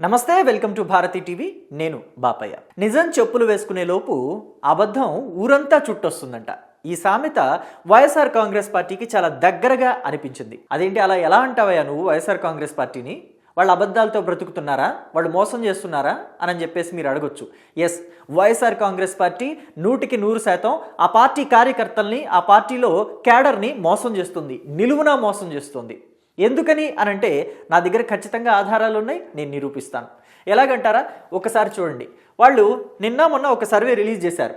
నమస్తే welcome to Bharati TV. నేను బాపయ్య. నిజం చెప్పులు వేసుకునే లోపు అబద్ధం ఊరంతా చుట్టొస్తుందంట. ఈ సామెత వైఎస్ఆర్ కాంగ్రెస్ పార్టీకి చాలా దగ్గరగా అనిపించింది. అదేంటి అలా ఎలా అంటావయ్యా నువ్వు వైఎస్ఆర్ కాంగ్రెస్ పార్టీని? వాళ్ళు అబద్ధాలతో బ్రతుకుతున్నారా? వాళ్ళు మోసం చేస్తున్నారా? అని చెప్పేసి మీరు అడగొచ్చు. ఎస్ వైఎస్ఆర్ కాంగ్రెస్ పార్టీ నూటికి నూరు శాతం ఆ పార్టీ కార్యకర్తల్ని ఆ పార్టీలో క్యాడర్ని మోసం చేస్తుంది. నిలువునా మోసం చేస్తుంది. ఎందుకని అని అంటే నా దగ్గర ఖచ్చితంగా ఆధారాలు ఉన్నాయి నేను నిరూపిస్తాను. ఎలాగంటారా? ఒకసారి చూడండి. వాళ్ళు నిన్న మొన్న ఒక సర్వే రిలీజ్ చేశారు.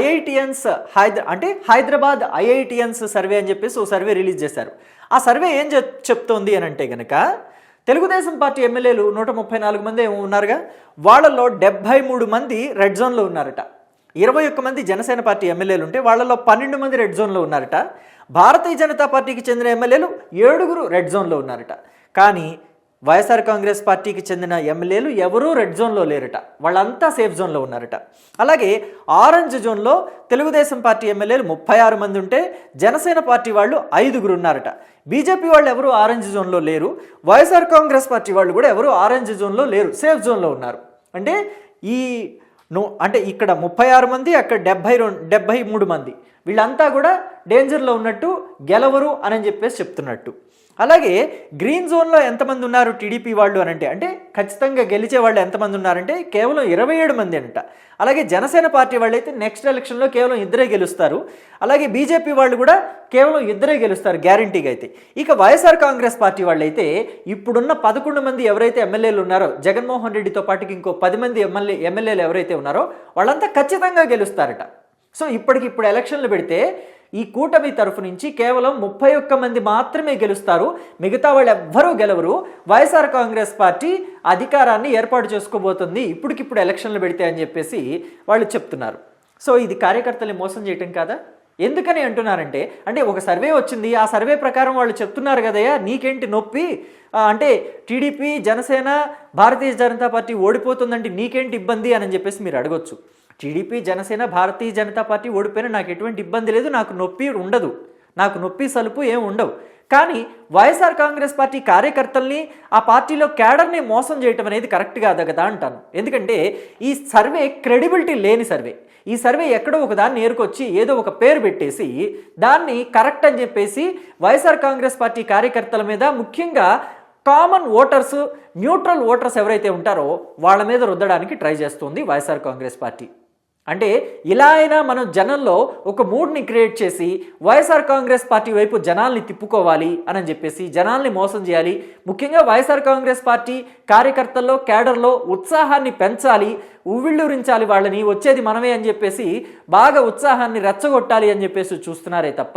ఐఐటిఎన్స్ హైదరా అంటే హైదరాబాద్ ఐఐటిఎన్స్ సర్వే అని చెప్పేసి ఓ సర్వే రిలీజ్ చేశారు. ఆ సర్వే ఏం చెప్ చెప్తోంది అని అంటే కనుక తెలుగుదేశం పార్టీ ఎమ్మెల్యేలు నూట ముప్పై నాలుగు మంది ఏమో ఉన్నారుగా వాళ్ళలో డెబ్భై మూడు మంది రెడ్ జోన్లో ఉన్నారట. ఇరవై ఒక్క మంది జనసేన పార్టీ ఎమ్మెల్యేలు ఉంటే వాళ్ళలో పన్నెండు మంది రెడ్ జోన్లో ఉన్నారట. భారతీయ జనతా పార్టీకి చెందిన ఎమ్మెల్యేలు ఏడుగురు రెడ్ జోన్లో ఉన్నారట. కానీ వైఎస్ఆర్ కాంగ్రెస్ పార్టీకి చెందిన ఎమ్మెల్యేలు ఎవరూ రెడ్ జోన్లో లేరట. వాళ్ళంతా సేఫ్ జోన్లో ఉన్నారట. అలాగే ఆరెంజ్ జోన్లో తెలుగుదేశం పార్టీ ఎమ్మెల్యేలు ముప్పై ఆరు మంది ఉంటే జనసేన పార్టీ వాళ్ళు ఐదుగురు ఉన్నారట. బీజేపీ వాళ్ళు ఎవరు ఆరెంజ్ జోన్లో లేరు. వైఎస్ఆర్ కాంగ్రెస్ పార్టీ వాళ్ళు కూడా ఎవరు ఆరెంజ్ జోన్లో లేరు. సేఫ్ జోన్లో ఉన్నారు. అంటే ఈ నువ్వు అంటే ఇక్కడ ముప్పై ఆరు మంది అక్కడ డెబ్భై రెండు డెబ్భై మూడు మంది. వీళ్ళంతా కూడా డేంజర్లో ఉన్నట్టు గెలవరు అని చెప్పేసి చెప్తున్నట్టు. అలాగే గ్రీన్ జోన్లో ఎంతమంది ఉన్నారు టీడీపీ వాళ్ళు అని అంటే అంటే ఖచ్చితంగా గెలిచే వాళ్ళు ఎంతమంది ఉన్నారంటే కేవలం ఇరవై ఏడు మంది అంట. అలాగే జనసేన పార్టీ వాళ్ళు అయితే నెక్స్ట్ ఎలక్షన్లో కేవలం ఇద్దరే గెలుస్తారు. అలాగే బీజేపీ వాళ్ళు కూడా కేవలం ఇద్దరే గెలుస్తారు గ్యారంటీగా అయితే. ఇక వైఎస్ఆర్ కాంగ్రెస్ పార్టీ వాళ్ళు అయితే ఇప్పుడున్న పదకొండు మంది ఎవరైతే ఎమ్మెల్యేలు ఉన్నారో జగన్మోహన్ రెడ్డితో పాటుకి ఇంకో పది మంది ఎమ్మెల్యే ఎమ్మెల్యేలు ఎవరైతే ఉన్నారో వాళ్ళంతా ఖచ్చితంగా గెలుస్తారట. సో ఇప్పటికిప్పుడు ఎలక్షన్లు పెడితే ఈ కూటమి తరఫు నుంచి కేవలం ముప్పై ఒక్క మంది మాత్రమే గెలుస్తారు. మిగతా వాళ్ళు ఎవ్వరూ గెలవరు. వైఎస్ఆర్ కాంగ్రెస్ పార్టీ అధికారాన్ని ఏర్పాటు చేసుకోబోతుంది. ఇప్పటికిప్పుడు ఎలక్షన్లు పెడితే అని చెప్పేసి వాళ్ళు చెప్తున్నారు. సో ఇది కార్యకర్తల్ని మోసం చేయటం కాదా? ఎందుకని అంటున్నారంటే అంటే ఒక సర్వే వచ్చింది. ఆ సర్వే ప్రకారం వాళ్ళు చెప్తున్నారు కదయ్యా నీకేంటి నొప్పి? అంటే టీడీపీ జనసేన భారతీయ జనతా పార్టీ ఓడిపోతుందంటే నీకేంటి ఇబ్బంది అని చెప్పేసి మీరు అడగొచ్చు. టీడీపీ జనసేన భారతీయ జనతా పార్టీ ఓడిపోయినా నాకు ఎటువంటి ఇబ్బంది లేదు నాకు నొప్పి ఉండదు. నాకు నొప్పి సలుపు ఏం ఉండవు. కానీ వైఎస్ఆర్ కాంగ్రెస్ పార్టీ కార్యకర్తల్ని ఆ పార్టీలో క్యాడర్ని మోసం చేయటం అనేది కరెక్ట్ కాదు కదా అంటాను. ఎందుకంటే ఈ సర్వే క్రెడిబిలిటీ లేని సర్వే. ఈ సర్వే ఎక్కడో ఒక దాన్ని ఏరుకొచ్చి ఏదో ఒక పేరు పెట్టేసి దాన్ని కరెక్ట్ అని చెప్పేసి వైఎస్ఆర్ కాంగ్రెస్ పార్టీ కార్యకర్తల మీద ముఖ్యంగా కామన్ ఓటర్స్ న్యూట్రల్ ఓటర్స్ ఎవరైతే ఉంటారో వాళ్ళ మీద రుద్దడానికి ట్రై చేస్తుంది వైఎస్ఆర్ కాంగ్రెస్ పార్టీ. అంటే ఇలా అయినా మనం జనంలో ఒక మూడ్ని క్రియేట్ చేసి వైఎస్ఆర్ కాంగ్రెస్ పార్టీ వైపు జనాల్ని తిప్పుకోవాలి అని చెప్పేసి జనాల్ని మోసం చేయాలి. ముఖ్యంగా వైఎస్ఆర్ కాంగ్రెస్ పార్టీ కార్యకర్తల్లో క్యాడర్లో ఉత్సాహాన్ని పెంచాలి. ఉవ్విళ్ళూరించాలి వాళ్ళని వచ్చేది మనమే అని చెప్పేసి బాగా ఉత్సాహాన్ని రెచ్చగొట్టాలి అని చెప్పేసి చూస్తున్నారే తప్ప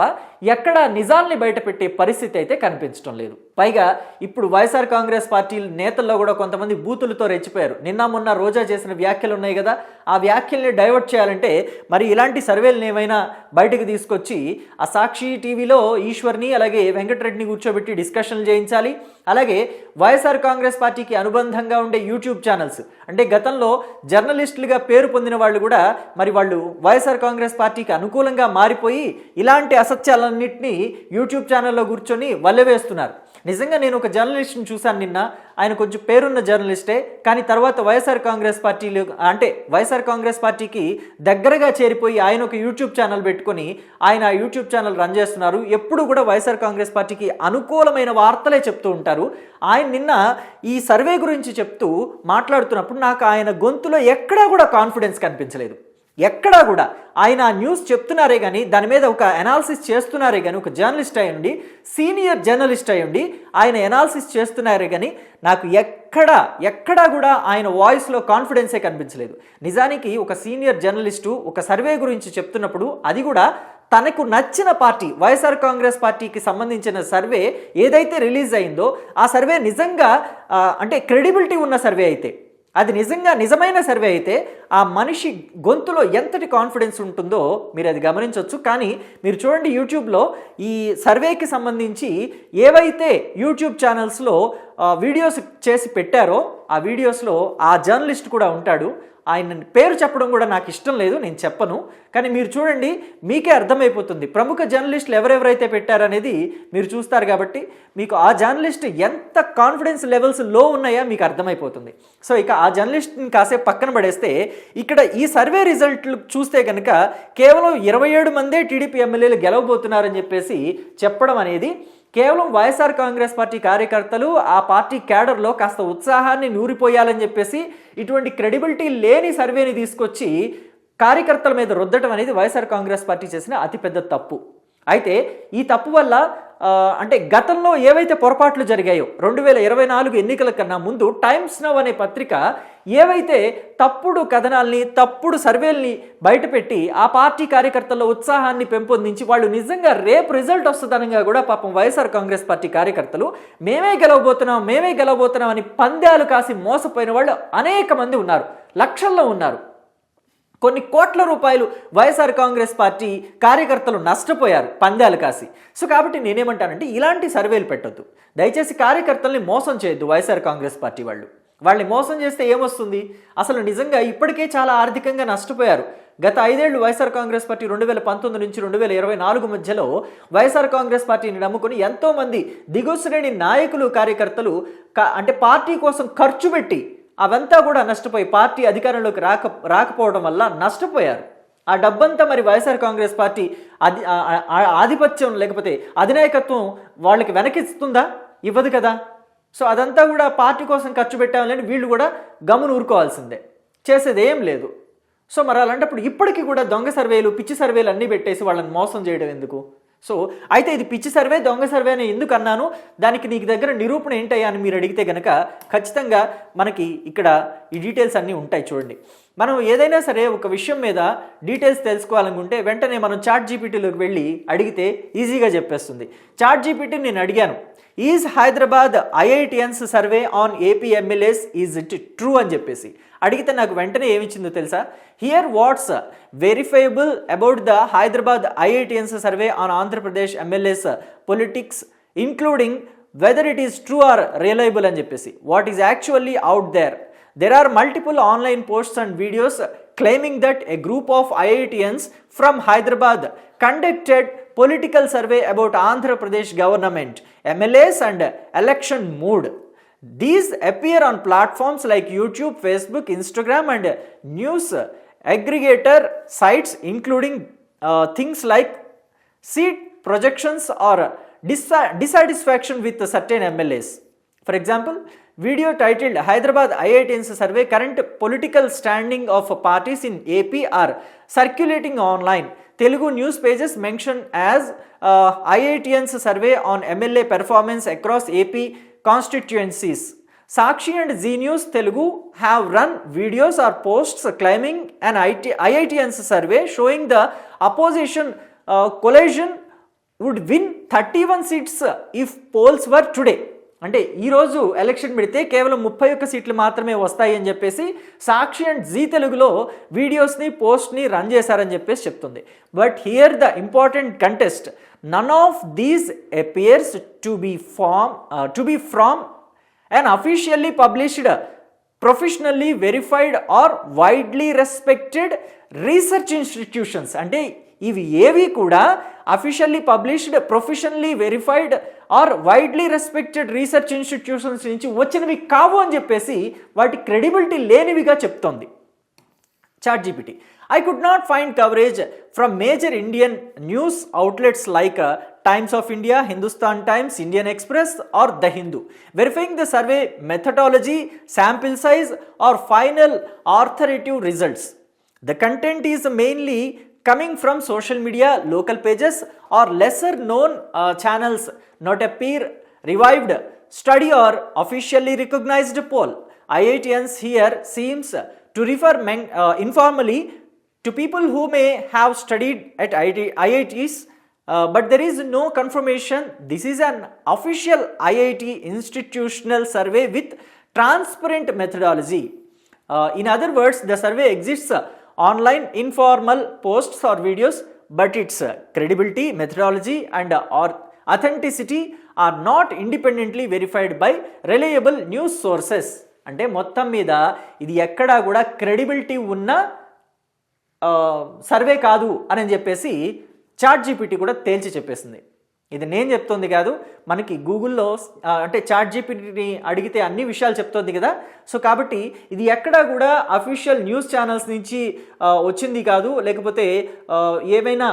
ఎక్కడ నిజాల్ని బయటపెట్టే పరిస్థితి అయితే కనిపించడం లేదు. పైగా ఇప్పుడు వైఎస్ఆర్ కాంగ్రెస్ పార్టీ నేతల్లో కూడా కొంతమంది బూతులతో రెచ్చిపోయారు. నిన్న మొన్న రోజా చేసిన వ్యాఖ్యలు ఉన్నాయి కదా ఆ వ్యాఖ్యల్ని డైవర్ట్ చేయాలంటే మరి ఇలాంటి సర్వేలను ఏమైనా బయటకు తీసుకొచ్చి ఆ సాక్షి టీవీలో ఈశ్వర్ని అలాగే వెంకటరెడ్డిని కూర్చోబెట్టి డిస్కషన్లు చేయించాలి. అలాగే వైఎస్ఆర్ కాంగ్రెస్ పార్టీకి అనుబంధంగా ఉండే యూట్యూబ్ ఛానల్స్ అంటే గతంలో జర్నలిస్టులుగా పేరు పొందిన వాళ్ళు కూడా మరి వాళ్ళు వైఎస్ఆర్ కాంగ్రెస్ పార్టీకి అనుకూలంగా మారిపోయి ఇలాంటి అసత్యాలన్నింటినీ యూట్యూబ్ ఛానల్లో కూర్చొని వల్లవేస్తున్నారు. నిజంగా నేను ఒక జర్నలిస్ట్ని చూశాను నిన్న. ఆయన కొంచెం పేరున్న జర్నలిస్టే కానీ తర్వాత వైఎస్ఆర్ కాంగ్రెస్ పార్టీలు అంటే వైఎస్ఆర్ కాంగ్రెస్ పార్టీకి దగ్గరగా చేరిపోయి ఆయన ఒక యూట్యూబ్ ఛానల్ పెట్టుకొని ఆయన ఆ యూట్యూబ్ ఛానల్ రన్ చేస్తున్నారు. ఎప్పుడు కూడా వైఎస్ఆర్ కాంగ్రెస్ పార్టీకి అనుకూలమైన వార్తలే చెప్తూ ఉంటారు. ఆయన నిన్న ఈ సర్వే గురించి చెప్తూ మాట్లాడుతున్నప్పుడు నాకు ఆయన గొంతులో ఎక్కడా కూడా కాన్ఫిడెన్స్ కనిపించలేదు. ఎక్కడా కూడా. ఆయన ఆ న్యూస్ చెప్తున్నారే కానీ దాని మీద ఒక అనాలిసిస్ చేస్తున్నారే కానీ ఒక జర్నలిస్ట్ అయ్యండి సీనియర్ జర్నలిస్ట్ అయ్యండి ఆయన అనాలిసిస్ చేస్తున్నారే కానీ నాకు ఎక్కడా ఎక్కడా కూడా ఆయన వాయిస్లో కాన్ఫిడెన్సే కనిపించలేదు. నిజానికి ఒక సీనియర్ జర్నలిస్టు ఒక సర్వే గురించి చెప్తున్నప్పుడు అది కూడా తనకు నచ్చిన పార్టీ వైఎస్ఆర్ కాంగ్రెస్ పార్టీకి సంబంధించిన సర్వే ఏదైతే రిలీజ్ అయిందో ఆ సర్వే నిజంగా అంటే క్రెడిబిలిటీ ఉన్న సర్వే అయితే. అది నిజంగా నిజమైన సర్వే అయితే ఆ మనిషి గొంతులో ఎంతటి కాన్ఫిడెన్స్ ఉంటుందో మీరు అది గమనించవచ్చు కానీ మీరు చూడండి యూట్యూబ్లో ఈ సర్వేకి సంబంధించి ఏవైతే యూట్యూబ్ ఛానల్స్లో వీడియోస్ చేసి పెట్టారో ఆ వీడియోస్లో ఆ జర్నలిస్ట్ కూడా ఉంటాడు. ఆయన పేరు చెప్పడం కూడా నాకు ఇష్టం లేదు నేను చెప్పను. కానీ మీరు చూడండి మీకే అర్థమైపోతుంది. ప్రముఖ జర్నలిస్టులు ఎవరెవరైతే పెట్టారనేది మీరు చూస్తారు కాబట్టి మీకు ఆ జర్నలిస్ట్ ఎంత కాన్ఫిడెన్స్ లెవెల్స్లో ఉన్నాయా మీకు అర్థమైపోతుంది. సో ఇక ఆ జర్నలిస్ట్ని కాసేపు పక్కన పడేస్తే ఇక్కడ ఈ సర్వే రిజల్ట్లు చూస్తే కనుక కేవలం ఇరవై ఏడు మందే టీడీపీ ఎమ్మెల్యేలు గెలవబోతున్నారని చెప్పేసి చెప్పడం అనేది కేవలం వైఎస్ఆర్ కాంగ్రెస్ పార్టీ కార్యకర్తలు ఆ పార్టీ క్యాడర్లో కాస్త ఉత్సాహాన్ని నూరిపోయాలని చెప్పేసి ఇటువంటి క్రెడిబిలిటీ లేని సర్వేని తీసుకొచ్చి కార్యకర్తల మీద రుద్దటం అనేది వైఎస్ఆర్ కాంగ్రెస్ పార్టీ చేసిన అతిపెద్ద తప్పు. అయితే ఈ తప్పు వల్ల అంటే గతంలో ఏవైతే పొరపాట్లు జరిగాయో రెండు వేల ఇరవై నాలుగు ఎన్నికల కన్నా ముందు టైమ్స్ నవ్ అనే పత్రిక ఏవైతే తప్పుడు కథనాల్ని తప్పుడు సర్వేల్ని బయటపెట్టి ఆ పార్టీ కార్యకర్తల్లో ఉత్సాహాన్ని పెంపొందించి వాళ్ళు నిజంగా రేపు రిజల్ట్ వస్తుందనగా కూడా పాపం వైఎస్ఆర్ కాంగ్రెస్ పార్టీ కార్యకర్తలు మేమే గెలవబోతున్నాం మేమే గెలవబోతున్నాం అని పందాలు కాసి మోసపోయిన వాళ్ళు అనేక మంది ఉన్నారు లక్షల్లో ఉన్నారు. కొన్ని కోట్ల రూపాయలు వైఎస్ఆర్ కాంగ్రెస్ పార్టీ కార్యకర్తలు నష్టపోయారు పందాలు కాసి. సో కాబట్టి నేనేమంటానంటే ఇలాంటి సర్వేలు పెట్టొద్దు. దయచేసి కార్యకర్తల్ని మోసం చేయొద్దు వైఎస్ఆర్ కాంగ్రెస్ పార్టీ వాళ్ళు. వాళ్ళని మోసం చేస్తే ఏమొస్తుంది? అసలు నిజంగా ఇప్పటికే చాలా ఆర్థికంగా నష్టపోయారు. గత ఐదేళ్ళు వైఎస్ఆర్ కాంగ్రెస్ పార్టీ రెండు వేల పంతొమ్మిది నుంచి రెండు వేల ఇరవై నాలుగు మధ్యలో వైఎస్ఆర్ కాంగ్రెస్ పార్టీని నమ్ముకుని ఎంతోమంది దిగువ శ్రేణి నాయకులు కార్యకర్తలు అంటే పార్టీ కోసం ఖర్చు పెట్టి అవంతా కూడా నష్టపోయి పార్టీ అధికారంలోకి రాక రాకపోవడం వల్ల నష్టపోయారు. ఆ డబ్బంతా మరి వైఎస్ఆర్ కాంగ్రెస్ పార్టీ అది ఆధిపత్యం లేకపోతే అధినాయకత్వం వాళ్ళకి వెనకిస్తుందా? ఇవ్వదు కదా. సో అదంతా కూడా పార్టీ కోసం ఖర్చు పెట్టాలని వీళ్ళు కూడా గమను ఊరుకోవాల్సిందే. చేసేది ఏం లేదు. సో మరి అలాంటప్పుడు ఇప్పటికీ కూడా దొంగ సర్వేలు పిచ్చి సర్వేలు అన్నీ పెట్టేసి వాళ్ళని మోసం చేయడం ఎందుకు? సో అయితే ఇది పిచ్చి సర్వే దొంగ సర్వే అని ఎందుకు అన్నాను? దానికి నీకు దగ్గర నిరూపణ ఏంటయ్యా అని మీరు అడిగితే కనుక ఖచ్చితంగా మనకి ఇక్కడ ఈ డీటెయిల్స్ అన్నీ ఉంటాయి చూడండి. మనం ఏదైనా సరే ఒక విషయం మీద డీటెయిల్స్ తెలుసుకోవాలనుకుంటే వెంటనే మనం చాట్ జీపీటీలోకి వెళ్ళి అడిగితే ఈజీగా చెప్పేస్తుంది. చాట్ జీపీటీ నేను అడిగాను. Is Hyderabad IITians survey on AP MLAs is it true అని చెప్పేసి. అడిగితే నాకు వెంటనే ఏమిచ్చిందో తెలుసా here what's verifiable about the Hyderabad IITians survey on Andhra Pradesh MLAs politics including whether it is true or reliable అని చెప్పేసి what is actually out there There are multiple online posts and videos claiming that a group of IITians from Hyderabad conducted political survey about Andhra Pradesh government, MLAs and election mood. These appear on platforms like YouTube, Facebook, Instagram and news aggregator sites including uh, things like seat projections or dissa- dissatisfaction with certain MLAs. For example, video titled Hyderabad IITians survey current political standing of parties in AP are circulating online. Telugu news pages mention as uh, IITians survey on MLA performance across AP constituencies. Sakshi and Z News Telugu have run videos or posts claiming an IT, IITians survey showing the opposition uh, coalition would win 31 seats if polls were today. అంటే ఈరోజు election పెడితే కేవలం ముప్పై ఒక్క సీట్లు మాత్రమే వస్తాయి అని చెప్పేసి సాక్షి అండ్ జీ తెలుగులో వీడియోస్ని పోస్ట్ని రన్ చేశారని చెప్పేసి చెప్తుంది but here the important contest none of these appears to be form to be from an officially published professionally verified or widely respected research institutions అంటే ఇవి ఏవి కూడా officially published professionally verified or widely respected research institutions నుంచి వచ్చినవి కావు అని చెప్పేసి వాటి క్రెడిబిలిటీ లేనివిగా చెప్తోంది. ChatGPT. I could not find coverage from major Indian news outlets like uh, Times of India, Hindustan Times, Indian Express, or The Hindu, verifying the survey methodology, sample size, or final authoritative results. The content is mainly coming from social media, local pages, or lesser known uh, channels, not a peer revived study or officially recognized poll. IITians here seems to refer men- uh, informally to people who may have studied at IT, IITs, uh, but there is no confirmation. This is an official IIT institutional survey with transparent methodology. Uh, in other words, the survey exists uh, online, informal posts or videos, but its uh, credibility, methodology, and uh, or authenticity are not independently verified by reliable news sources. అంటే మొత్తం మీద ఇది ఎక్కడా కూడా credibility ఉన్న ఆ, survey కాదు అని చెప్పేసి చాట్ జీపీటీ కూడా తేల్చి చెప్పేసింది. ఇది నేను చెప్తోంది కాదు మనకి గూగుల్లో అంటే చాట్ జీపీటీని అడిగితే అన్ని విషయాలు చెప్తోంది కదా. సో కాబట్టి ఇది ఎక్కడా కూడా అఫీషియల్ న్యూస్ ఛానల్స్ నుంచి వచ్చింది కాదు. లేకపోతే ఏమైనా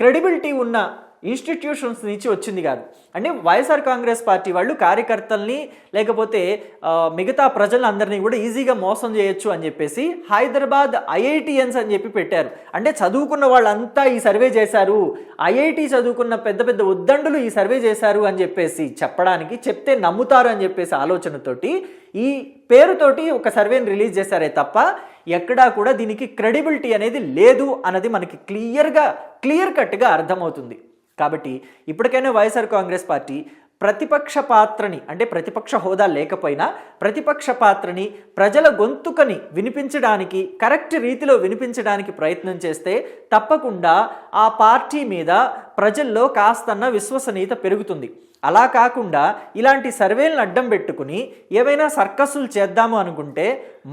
క్రెడిబిలిటీ ఉన్న ఇన్స్టిట్యూషన్స్ నుంచి వచ్చింది కాదు. అంటే వైఎస్ఆర్ కాంగ్రెస్ పార్టీ వాళ్ళు కార్యకర్తల్ని లేకపోతే మిగతా ప్రజలందరినీ కూడా ఈజీగా మోసం చేయొచ్చు అని చెప్పేసి హైదరాబాద్ ఐఐటిఎన్స్ అని చెప్పి పెట్టారు. అంటే చదువుకున్న వాళ్ళంతా ఈ సర్వే చేశారు. ఐఐటి చదువుకున్న పెద్ద పెద్ద ఉద్దండులు ఈ సర్వే చేశారు అని చెప్పేసి చెప్పడానికి చెప్తే నమ్ముతారు అని చెప్పేసి ఆలోచనతోటి ఈ పేరుతోటి ఒక సర్వేని రిలీజ్ చేశారే తప్ప ఎక్కడా కూడా దీనికి క్రెడిబిలిటీ అనేది లేదు అన్నది మనకి క్లియర్గా క్లియర్ కట్గా అర్థమవుతుంది. కాబట్టి ఇప్పటికైనా వైఎస్ఆర్ కాంగ్రెస్ పార్టీ ప్రతిపక్ష పాత్రని అంటే ప్రతిపక్ష హోదా లేకపోయినా ప్రతిపక్ష పాత్రని ప్రజల గొంతుకని వినిపించడానికి కరెక్ట్ రీతిలో వినిపించడానికి ప్రయత్నం చేస్తే తప్పకుండా ఆ పార్టీ మీద ప్రజల్లో కాస్తన్న విశ్వసనీయత పెరుగుతుంది. అలా కాకుండా ఇలాంటి సర్వేలను అడ్డం పెట్టుకుని ఏవైనా సర్కస్సులు చేద్దాము అనుకుంటే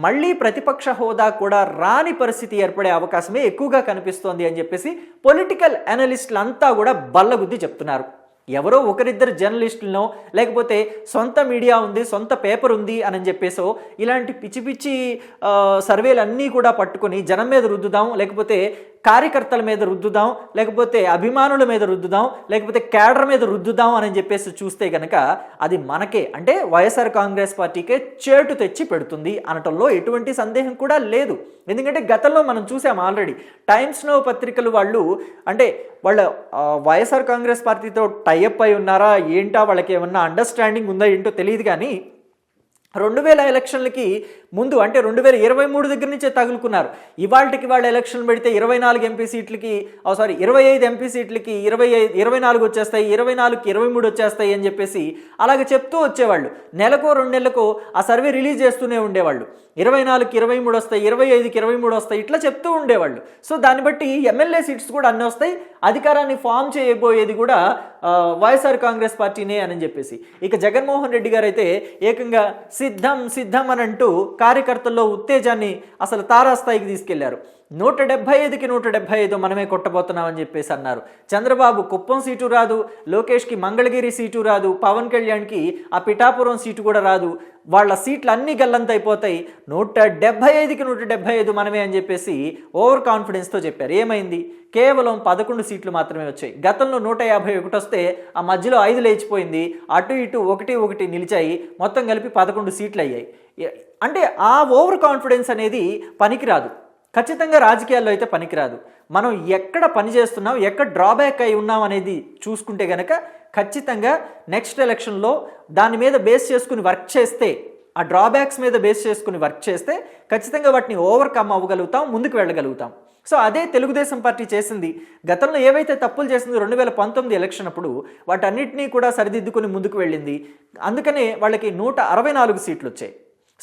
మళ్ళీ ప్రతిపక్ష హోదా కూడా రాని పరిస్థితి ఏర్పడే అవకాశమే ఎక్కువగా కనిపిస్తోంది అని చెప్పేసి పొలిటికల్ అనలిస్టులంతా కూడా బల్లగుద్ది చెప్తున్నారు. ఎవరో ఒకరిద్దరు జర్నలిస్టులను లేకపోతే సొంత మీడియా ఉంది సొంత పేపర్ ఉంది అని చెప్పేసో ఇలాంటి పిచ్చి పిచ్చి సర్వేలు సర్వేలన్నీ కూడా పట్టుకొని జనం మీద రుద్దుదాం లేకపోతే కార్యకర్తల మీద రుద్దుదాం లేకపోతే అభిమానుల మీద రుద్దుదాం లేకపోతే క్యాడర్ మీద రుద్దుదాం అని చెప్పేసి చూస్తే కనుక అది మనకే అంటే వైఎస్ఆర్ కాంగ్రెస్ పార్టీకే చేటు తెచ్చి పెడుతుంది అనటంలో ఎటువంటి సందేహం కూడా లేదు. ఎందుకంటే గతంలో మనం చూసాం ఆల్రెడీ టైమ్స్ నో పత్రికలు వాళ్ళు అంటే వాళ్ళ వైఎస్ఆర్ కాంగ్రెస్ పార్టీతో టైఅప్ అయి ఉన్నారా ఏంటా వాళ్ళకి ఏమన్నా అండర్స్టాండింగ్ ఉందా ఏంటో తెలియదు కానీ రెండు వేల ఎలక్షన్లకి ముందు అంటే రెండు వేల ఇరవై మూడు దగ్గర నుంచే తగులుకున్నారు. ఇవాళకి వాళ్ళు ఎలక్షన్ పెడితే ఇరవై నాలుగు ఎంపీ సీట్లకి సారీ ఇరవై ఐదు ఎంపీ సీట్లకి ఇరవై ఐదు ఇరవై నాలుగు వచ్చేస్తాయి ఇరవై నాలుగుకి ఇరవై మూడు వచ్చేస్తాయి అని చెప్పేసి అలాగే చెప్తూ వచ్చేవాళ్ళు. నెలకో రెండు నెలలకో ఆ సర్వే రిలీజ్ చేస్తూనే ఉండేవాళ్ళు. ఇరవై నాలుగుకి ఇరవై మూడు వస్తాయి ఇరవై ఐదుకి ఇరవై మూడు వస్తాయి ఇట్లా చెప్తూ ఉండేవాళ్ళు. సో దాన్ని బట్టి ఎమ్మెల్యే సీట్స్ కూడా అన్నీ వస్తాయి. అధికారాన్ని ఫామ్ చేయబోయేది కూడా వైఎస్ఆర్ కాంగ్రెస్ పార్టీనే అని చెప్పేసి. ఇక జగన్మోహన్ రెడ్డి గారు అయితే ఏకంగా సిద్ధం సిద్ధం అని అంటూ కార్యకర్తల్లో ఉత్తేజాన్ని అసలు తారాస్థాయికి తీసుకెళ్ళారు. నూట డెబ్బై ఐదుకి నూట డెబ్బై ఐదు మనమే కొట్టబోతున్నామని చెప్పేసి అన్నారు. చంద్రబాబు కుప్పం సీటు రాదు లోకేష్కి మంగళగిరి సీటు రాదు పవన్ కళ్యాణ్కి ఆ పిఠాపురం సీటు కూడా రాదు. వాళ్ళ సీట్లు అన్నీ గల్లంతైపోతాయి. నూట డెబ్బై ఐదుకి నూట డెబ్బై ఐదు మనమే అని చెప్పేసి ఓవర్ కాన్ఫిడెన్స్తో చెప్పారు. ఏమైంది? కేవలం పదకొండు సీట్లు మాత్రమే వచ్చాయి. గతంలో నూట యాభై ఒకటి వస్తే ఆ మధ్యలో ఐదు లేచిపోయింది. అటు ఇటు ఒకటి ఒకటి నిలిచాయి. మొత్తం కలిపి పదకొండు సీట్లు అయ్యాయి అంటే ఆ ఓవర్ కాన్ఫిడెన్స్ అనేది పనికిరాదు. ఖచ్చితంగా రాజకీయాల్లో అయితే పనికిరాదు. మనం ఎక్కడ పని చేస్తున్నాం ఎక్కడ డ్రాబ్యాక్ అయి ఉన్నాం అనేది చూసుకుంటే గనక ఖచ్చితంగా నెక్స్ట్ ఎలక్షన్లో దాని మీద బేస్ చేసుకుని వర్క్ చేస్తే ఆ డ్రాబ్యాక్స్ మీద బేస్ చేసుకుని వర్క్ చేస్తే ఖచ్చితంగా వాటిని ఓవర్కమ్ అవ్వగలుగుతాం ముందుకు వెళ్ళగలుగుతాం. సో అదే తెలుగుదేశం పార్టీ చేసింది. గతంలో ఏవైతే తప్పులు చేసిందో రెండు వేల పంతొమ్మిది ఎలక్షన్ అప్పుడు వాటన్నిటినీ కూడా సరిదిద్దుకుని ముందుకు వెళ్ళింది. అందుకనే వాళ్ళకి నూట అరవై నాలుగు సీట్లు వచ్చాయి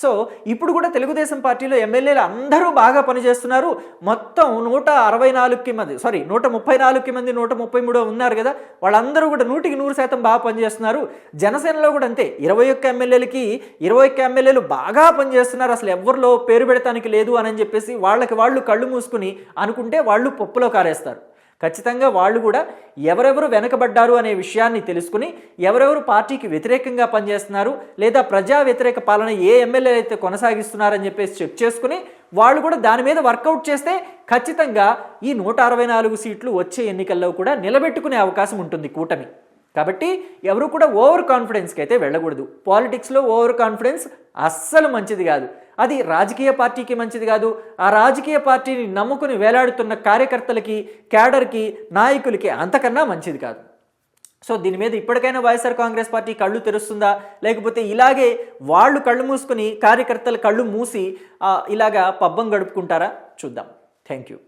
సో ఇప్పుడు కూడా తెలుగుదేశం పార్టీలో ఎమ్మెల్యేలు అందరూ బాగా పనిచేస్తున్నారు. మొత్తం నూట అరవై నాలుగుకి మంది సారీ నూట ముప్పై నాలుగుకి మంది నూట ముప్పై మూడో ఉన్నారు కదా. వాళ్ళందరూ కూడా నూటికి నూరు శాతం బాగా పనిచేస్తున్నారు. జనసేనలో కూడా అంతే ఇరవై ఒక్క ఎమ్మెల్యేలకి ఇరవై ఒక్క ఎమ్మెల్యేలు బాగా పనిచేస్తున్నారు. అసలు ఎవరిలో పేరు పెడతానికి లేదు అని చెప్పేసి వాళ్ళకి వాళ్ళు కళ్ళు మూసుకుని అనుకుంటే వాళ్ళు పప్పులో కారేస్తారు. ఖచ్చితంగా వాళ్ళు కూడా ఎవరెవరు వెనకబడ్డారు అనే విషయాన్ని తెలుసుకుని ఎవరెవరు పార్టీకి వ్యతిరేకంగా పనిచేస్తున్నారు లేదా ప్రజా వ్యతిరేక పాలన ఏ ఎమ్మెల్యేలు అయితే కొనసాగిస్తున్నారని చెప్పేసి చెక్ చేసుకుని వాళ్ళు కూడా దాని మీద వర్కౌట్ చేస్తే ఖచ్చితంగా ఈ నూట అరవై నాలుగు సీట్లు వచ్చే ఎన్నికల్లో కూడా నిలబెట్టుకునే అవకాశం ఉంటుంది కూటమి. కాబట్టి ఎవరు కూడా ఓవర్ కాన్ఫిడెన్స్కి అయితే వెళ్ళకూడదు. పాలిటిక్స్లో ఓవర్ కాన్ఫిడెన్స్ అస్సలు మంచిది కాదు. అది రాజకీయ పార్టీకి మంచిది కాదు. ఆ రాజకీయ పార్టీని నమ్ముకుని వేలాడుతున్న కార్యకర్తలకి క్యాడర్కి నాయకులకి అంతకన్నా మంచిది కాదు. సో దీని మీద ఇప్పటికైనా వైఎస్ఆర్ కాంగ్రెస్ పార్టీ కళ్ళు తెరుస్తుందా? లేకపోతే ఇలాగే వాళ్ళు కళ్ళు మూసుకుని కార్యకర్తల కళ్ళు మూసి ఇలాగా పబ్బం గడుపుకుంటారా? చూద్దాం. Thank you